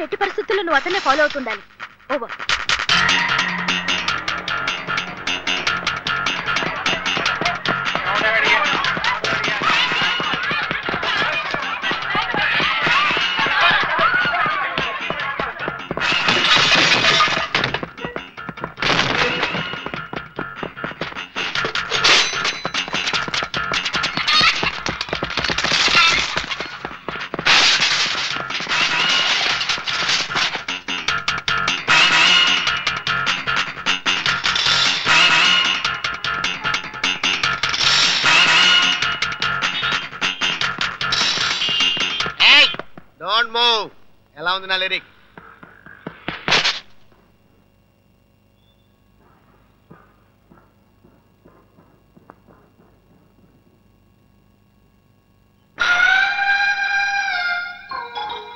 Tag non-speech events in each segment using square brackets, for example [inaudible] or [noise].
ఎట్టి పరిస్థితుల్లో నువ్వు అతనే ఫాలో అవుతుండాలి. ఓవర్ లిరిక్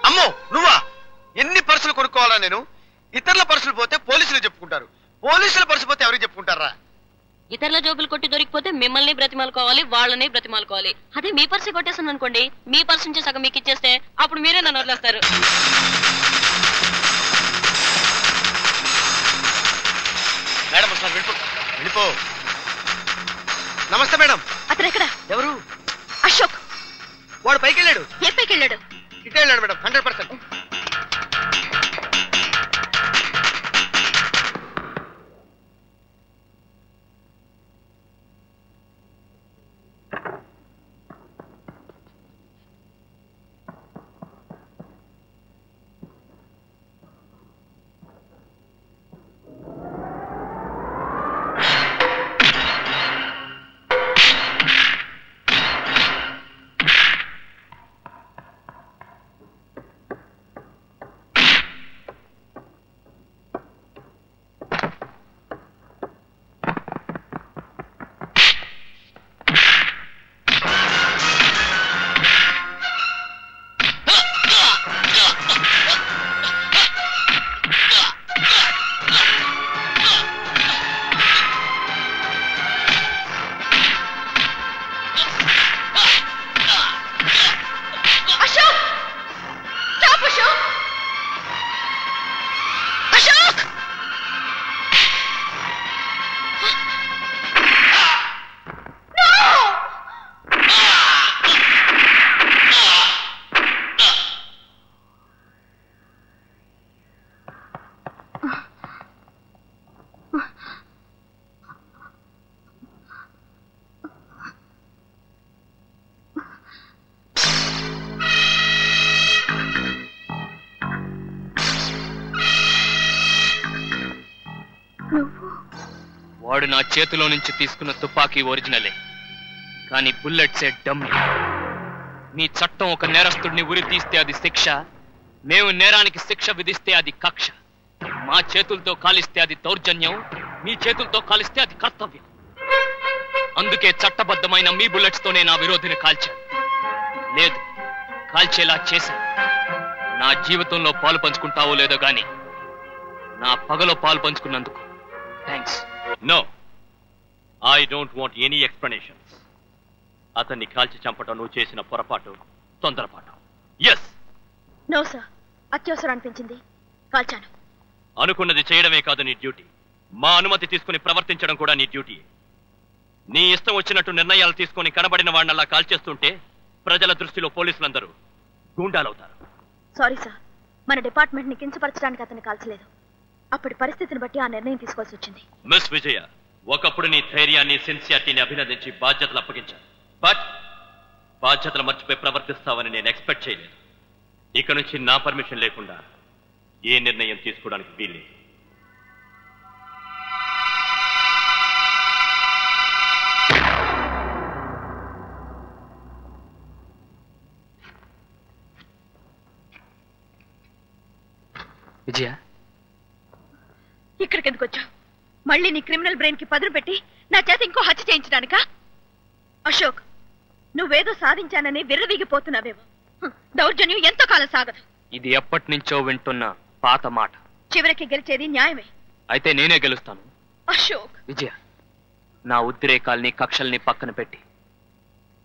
అమ్మో నువ్వా? ఎన్ని పర్సులు కొనుక్కోవాలా నేను? ఇతరుల పర్సులు పోతే పోలీసులు చెప్పుకుంటారు. పోలీసుల పర్సు పోతే ఎవరికి చెప్పుకుంటారా? ఇతరుల జోబులు కొట్టి దొరికిపోతే మిమ్మల్ని బ్రతిమాలుకోవాలి వాళ్ళని బ్రతిమాలుకోవాలి. అదే మీ పర్సు కొట్టేసాను అనుకోండి మీ పర్సు నుంచి సగం మీకు ఇచ్చేస్తే అప్పుడు మీరే నన్ను వదిలేస్తారు. వెళ్ళిపో. నమస్తే మేడం. అతను ఎక్కడ ఎవరు? అశోక్. వాడు పైకి వెళ్ళాడు ఏ పైకి వెళ్ళాడు ఇటే వెళ్ళాడు మేడం. Hundred percent. వాడు నా చేతిలో నుంచి తీసుకున్న తుపాకీ ఒరిజినలే. కానీ బుల్లెట్సే డమ్మి. మీ చట్టం ఒక నేరస్తుడిని ఉరి తీస్తే అది శిక్ష. మేము నేరానికి శిక్ష విధిస్తే అది కక్ష. మా చేతులతో కాలిస్తే అది దౌర్జన్యం. మీ చేతులతో కాలిస్తే అది కర్తవ్యం. అందుకే చట్టబద్ధమైన మీ బుల్లెట్స్ తోనే నా విరోధిని కాల్చాను లేదు కాల్చేలా చేశాను నా జీవితంలో పాలు పంచుకుంటావో లేదో గాని నా పగలో పాలు పంచుకున్నందుకు. Thanks no I don't want any explanations అతన్ని కాల్చి చంపటం నువ్వు చేసిన పొరపాటు తొందరపాటు. ఎస్ నో సార్ అత్యవసరం అనిపించింది. కాల్చాను. అనుకున్నది చేయడమే కాదు నీ డ్యూటీ. మా అనుమతి తీసుకుని ప్రవర్తించడం కూడా నీ డ్యూటీ. నీ ఇష్టం వచ్చినట్టు నిర్ణయాలు తీసుకొని కనబడిన వాడినల్లా కాల్చేస్తుంటే ప్రజల దృష్టిలో పోలీసులందరూ గూండాలవుతారు. సారీ సార్ మన డిపార్ట్మెంట్ని కించపరచడానికి అతన్ని కాల్చలేదు. అప్పటి పరిస్థితిని బట్టి ఆ నిర్ణయం తీసుకోవాల్సి వచ్చింది. మిస్ విజయ ఒకప్పుడు నీ ధైర్యాన్ని సిన్సియారిటీని అభినందించి బాధ్యతలు అప్పగించాను బట్ బాధ్యతలు మర్చిపోయి ప్రవర్తిస్తావని నేను ఎక్స్పెక్ట్ చేయలేదు. ఇక నుంచి నా పర్మిషన్ లేకుండా ఏ నిర్ణయం తీసుకోవడానికి వీల్లేదు. విజయ ఎందుకు వచ్చావు? మళ్ళీ నీ క్రిమినల్ బ్రెయిన్కి పదును పెట్టి నా చేత ఇంకో హత్య చేయించడానికా? అశోక్ నువ్వేదో సాధించానని విర్రవీగిపోతున్నావేమో. దౌర్జన్యం ఎంతో కాలం సాగదు. ఇది ఎప్పటి నుంచో వింటున్న పాత మాట. చివరికి గెలిచేది న్యాయమే. అయితే నేనే గెలుస్తాను. అశోక్! విజయ నా ఉద్రేకాల్ని కక్షల్ని పక్కన పెట్టి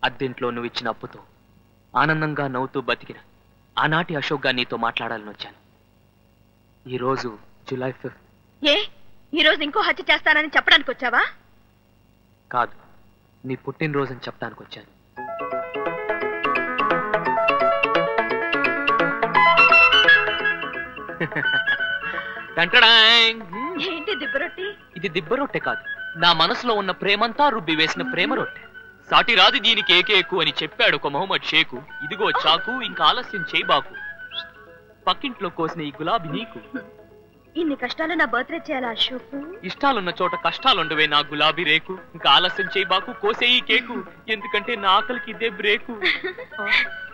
అద్దెంట్లో నువ్వు ఇచ్చిన అప్పుతో ఆనందంగా నవ్వుతూ బతికిన ఆనాటి అశోక్గా నీతో మాట్లాడాలని వచ్చాను. ఈరోజు జూలై ఫిఫ్త్. ఏ? ఈ రోజు ఇంకో హత్య చేస్తానని చెప్పడానికి వచ్చావా? కాదు. నీ పుట్టినరోజని చెప్పడానికి వచ్చాను. [laughs] ఏంటి దిబ్బరొట్టి ఇది దిబ్బ రొట్టె కాదు. నా మనసులో ఉన్న ప్రేమంతా రుబ్బి వేసిన ప్రేమ రొట్టె. సాటి రాదు దీనికి ఏకేకు అని చెప్పాడు ఒక మొహమ్మద్ షేకు. ఇదిగో చాకు ఇంకా ఆలస్యం చేయబాకు పక్కింట్లో కోసిన ఈ గులాబీ నీకు. ఇన్ని కష్టాలు నా బర్త్డే చేయాలా అశోక్? ఇష్టాలున్న చోట కష్టాలుండవే నా గులాబీ రేకు. ఇంకా ఆలస్యం చేయబాకు కోసే ఈ కేకు. ఎందుకంటే నా ఆకలికి ఇదే బ్రేకు. [laughs]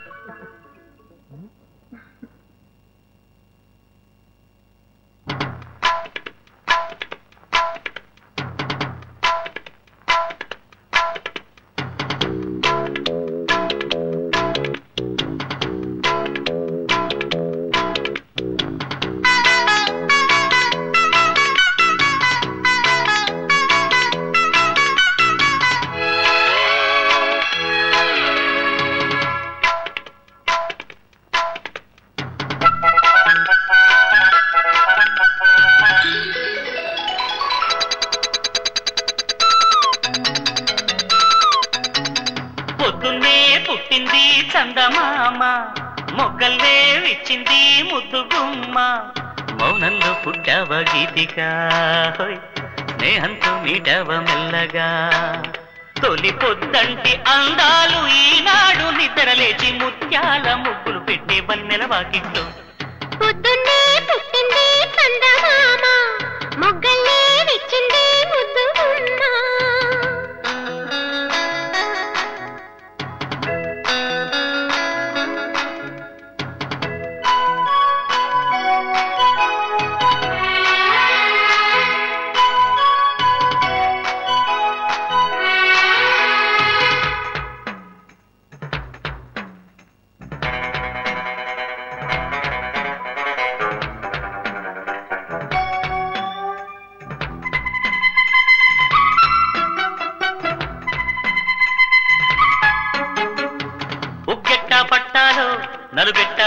గుమ్మ మౌనంలో పుట్టావ గీతిక? హోయ్, స్నేహంతో మీటవ మెల్లగా? తొలి పొద్దంటి అందాలు ఈనాడు నిద్రలేచి ముత్యాల ముగ్గులు పెట్టే వన్నెల వాకిట్లో. పొద్దున్నే పుట్టింది చందమామ మొగ్గల్లే విచ్చింది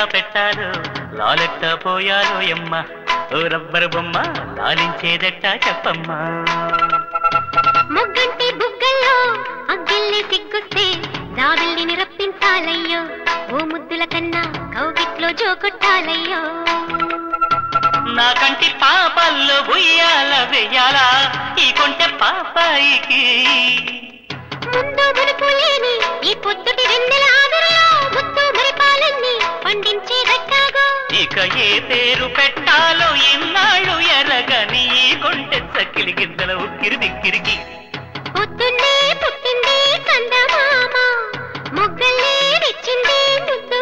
పెట్టాలో? లాలెట్ట పోయాలో ఎమ్మ ఓ రబ్బరు బొమ్మ లాలించేదెట్ట చెప్పమ్మా? మొగ్గంటి బుగ్గల్లో అగ్గిల్లి సిగ్గుస్తే జాబిల్లిని రప్పించాలయ్యో ఓ ముద్దుల కన్నా కౌగిట్లో జోకొట్టాలయ్యో నా కంటి పాపల్లో ఉయ్యాల వెయ్యాలా ఈ కొంటె పాపాయికి. ముందు మునుపు లేని ఈ పొద్దుటి వెన్నెల? ఇక ఏ పేరు పెట్టాలో ఇన్నాళ్ళు ఎరగని ఈ కొంటె చక్కిలి గిద్దల ఉక్కిరి దిక్కిరికి పొద్దున్నే పుట్టింది కందమామ ముగ్గులే విచ్చింది ముద్దు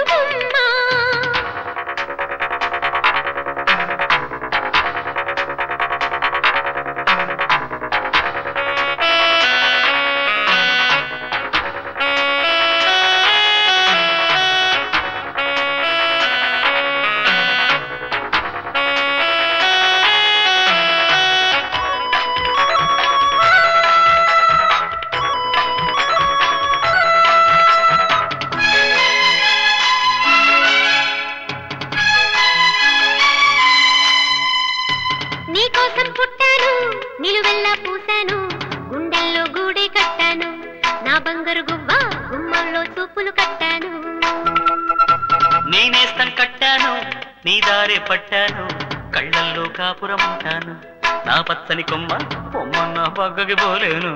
పచ్చని కొమ్మ కొమ్మ నా పక్కకి పోలేను.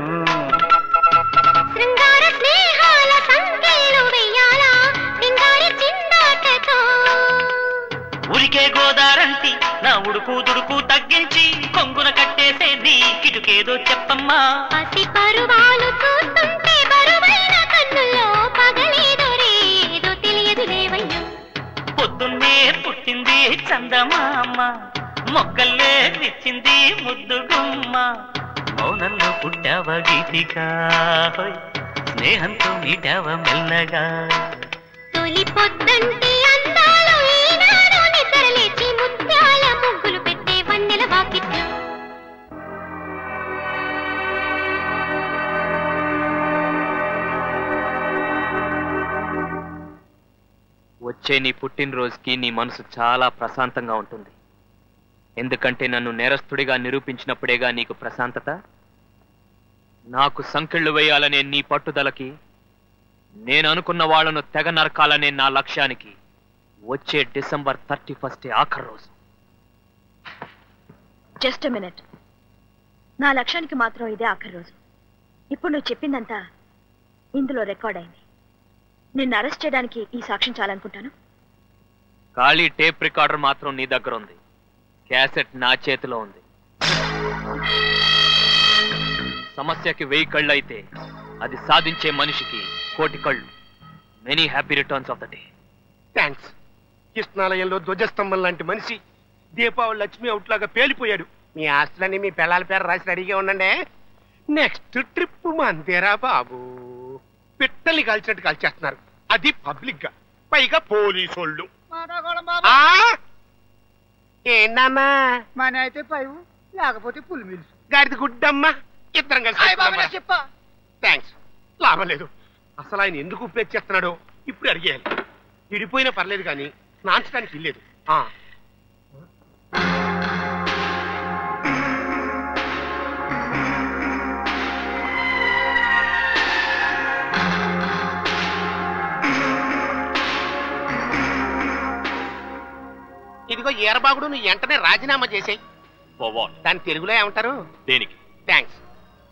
ఉరికే గోదారంటి నా ఉడుకు దుడుకు తగ్గించి కొంగున కట్టేసే నీ కిటుకేదో చెప్పమ్మా. పసి పరువాలు చూస్తుంటే బరువైన కన్నుల్లో పగలేదో రేదో తెలియదు లేవయ్యా. పొద్దున్నే పుట్టింది చందమామ. మొక్కల్లే తెచ్చింది ముద్దు గుమ్మ మౌనంలో పుట్టావ గీతికా స్నేహంతో మీటావ మెల్లగా. తొలి పొద్దంటి అందాలు ఈనాడు నిద్రలేచి ముత్యాల ముగ్గులు పెట్టే వన్నెల వాకిట్లో వచ్చే నీ పుట్టినరోజుకి నీ మనసు చాలా ప్రశాంతంగా ఉంటుంది. ఎందుకంటే నన్ను నేరస్తుడిగా నిరూపించినప్పుడేగా నీకు ప్రశాంతత? నాకు సంకెళ్ళు వేయాలనే నీ పట్టుదలకి నేను అనుకున్న వాళ్ళను తెగ నరకాలనే నా లక్ష్యానికి వచ్చే డిసెంబర్ థర్టీ ఫస్ట్ ఆఖరి రోజు. Just minute. నా లక్ష్యానికి మాత్రం ఇదే ఆఖరి రోజు. ఇప్పుడు నువ్వు చెప్పిందంతా ఇందులో రికార్డ్ అయింది. నిన్ను అరెస్ట్ చేయడానికి ఈ సాక్ష్యం చాలనుకుంటాను? ఖాళీ టేప్ రికార్డర్ మాత్రం నీ దగ్గర ఉంది క్యాసెట్ నా చేతిలో ఉంది. సమస్యకి వెయ్యి కళ్ళు అయితే అది సాధించే మనిషికి కోటి కళ్ళు. Many happy returns of the day thanks కృష్ణాలయంలో ధ్వజస్తంభం లాంటి మనిషి దీపావళి లక్ష్మి అవుట్లాగా పేలిపోయాడు. మీ ఆస్తులన్నీ మీ పిల్లల పేరు రాసి రెడీగా ఉండండి. నెక్స్ట్ ట్రిప్ మందేరా బాబు. పిట్టల్ని కాల్చినట్టు కాల్చేస్తున్నారు. అది పబ్లిక్గా. పైగా పోలీసు వాళ్ళు ఏంటమ్మా మన అయితే పైవు లేకపోతే పులి మిల్స్. గాడిది గుడ్డమ్మా. ఇద్దరం కలిసి చెప్పా. థ్యాంక్స్ లాభం లేదు. అసలు ఆయన ఎందుకు ఉపయోగించేస్తున్నాడో ఇప్పుడు అడిగేయాలి. విడిపోయినా పర్లేదు కానీ నాంచడానికి ఇల్లేదు ఈరబాగుడు నువ్వు వెంటనే రాజీనామా చేసేయి? దాని తెలుగులో ఏమంటారు? దేనికి? థ్యాంక్స్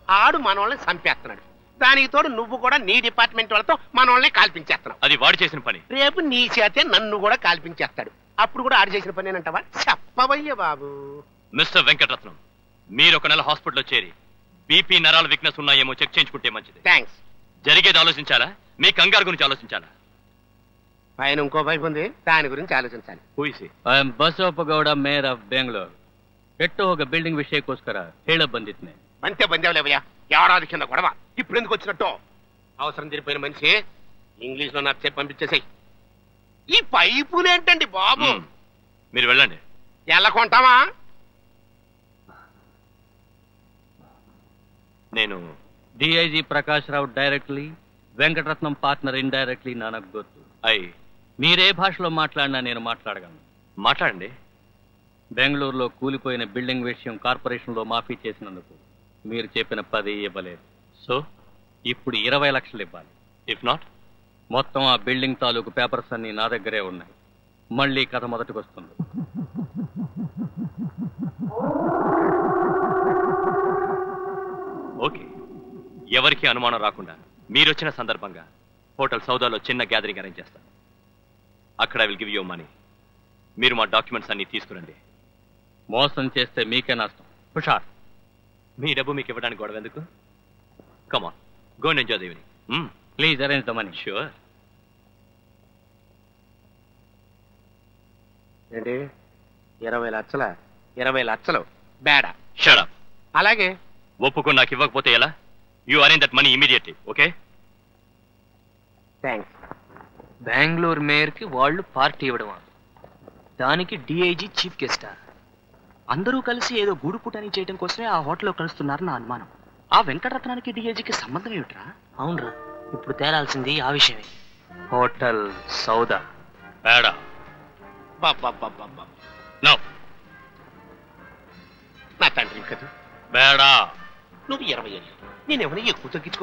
ఆడు మనోళ్ళని చంపేస్తున్నాడు. దానికి తోడు నువ్వు కూడా నీ డిపార్ట్మెంట్ వాళ్ళతో మనోళ్ళని కాల్పించేస్తున్నావు. అది వాడు చేసిన పని. రేపు నీ చేతే నన్ను కూడా కాల్పించేస్తాడు. అప్పుడు కూడా ఆడు చేసిన పని అంటావా చెప్పవయ్య బాబు. మిస్టర్ వెంకటరత్నం మీరు ఒక నెల హాస్పిటల్లో చేరి బీపీ నరాల వీక్నెస్ ఉన్నాయేమో చెక్ చేయించుకుంటే మంచిది. థ్యాంక్స్ జరిగేది ఆలోచించాలా? మీ కంగారు గురించి ఆలోచించాలా? పైన ఇంకో వైపు ఉంది దాని గురించి ఆలోచించాలి ఊసి I am Basavappagowda mayor of Bengaluru ಕೆಟ್ಟು ಹೋಗ ಬಿಲ್ಡಿಂಗ್ ವಿಷಯಕ್ಕೋಸ್ಕರ ಹೇಳ ಬಂದಿದ್ನೆ అంతే బందేవులేవయ్యా ఏడాది కింద గొడవ ఇప్పుడు ఎందుకు వచ్చినట్టు అవసరం తిరిగిపోయిన మనిషి ఇంగ్లీష్ లో నాకు చెప్పి పంపించేసాయి ఈ పైపులు ఏంటండి బాబు మ్మ్. మీరు వెళ్ళండి ఎలా కొంటావా నేను DIG Prakash Rao directly Venkataratnam partner indirectly నాకు గుర్తు ఐ మీరే భాషలో మాట్లాడినా నేను మాట్లాడగలను. మాట్లాడండి. బెంగళూరులో కూలిపోయిన బిల్డింగ్ విషయం కార్పొరేషన్లో మాఫీ చేసినందుకు మీరు చెప్పిన పది ఇవ్వలేదు. సో? ఇప్పుడు ఇరవై లక్షలు ఇవ్వాలి. ఇఫ్ నాట్ మొత్తం ఆ బిల్డింగ్ తాలూకు పేపర్స్ అన్ని నా దగ్గరే ఉన్నాయి. మళ్ళీ కథ మొదటికి వస్తుంది ఓకే. ఎవరికి అనుమానం రాకుండా మీరొచ్చిన సందర్భంగా హోటల్ సౌదాలో చిన్న గ్యాదరింగ్ అరేంజ్ చేస్తాను. అక్కడ విల్ గివ్ యూ మనీ మీరు మా డాక్యుమెంట్స్ అన్ని తీసుకురండి. మోసం చేస్తే మీకే నష్టం. హుషార్. మీ డబ్బు మీకు ఇవ్వడానికి గొడవ ఎందుకు? Come on go enjoy the evening please arrange the money sure ఏంటి? ఇరవై లక్షల? ఇరవై లక్షలు. బేడా షడప్ అలాగే. ఒప్పుకొని నాకు ఇవ్వకపోతే ఎలా? You arrange that money immediately okay thanks Bengaluru మేయర్కి వాళ్ళు పార్టీ ఇవ్వడమా? దానికి డిఐజీ చీఫ్ గెస్టా అందరూ కలిసి ఏదో గూడు పుటాని చేయడం కోసమే ఆ హోటల్లో కలుస్తున్నారు నా అనుమానం. ఆ వెంకటరత్నానికి డిఏజీకి సంబంధం ఏమిట్రా? అవునరా ఇప్పుడు తేరాల్సింది ఆ విషయమే. హోటల్ సౌదా. బేడా బాబ్బా నో. నా తండ్రి కదా? బేడా నువ్వు ఇరవై ఏళ్ళు. నేనేమైనా ఎక్కువ తగ్గించుకో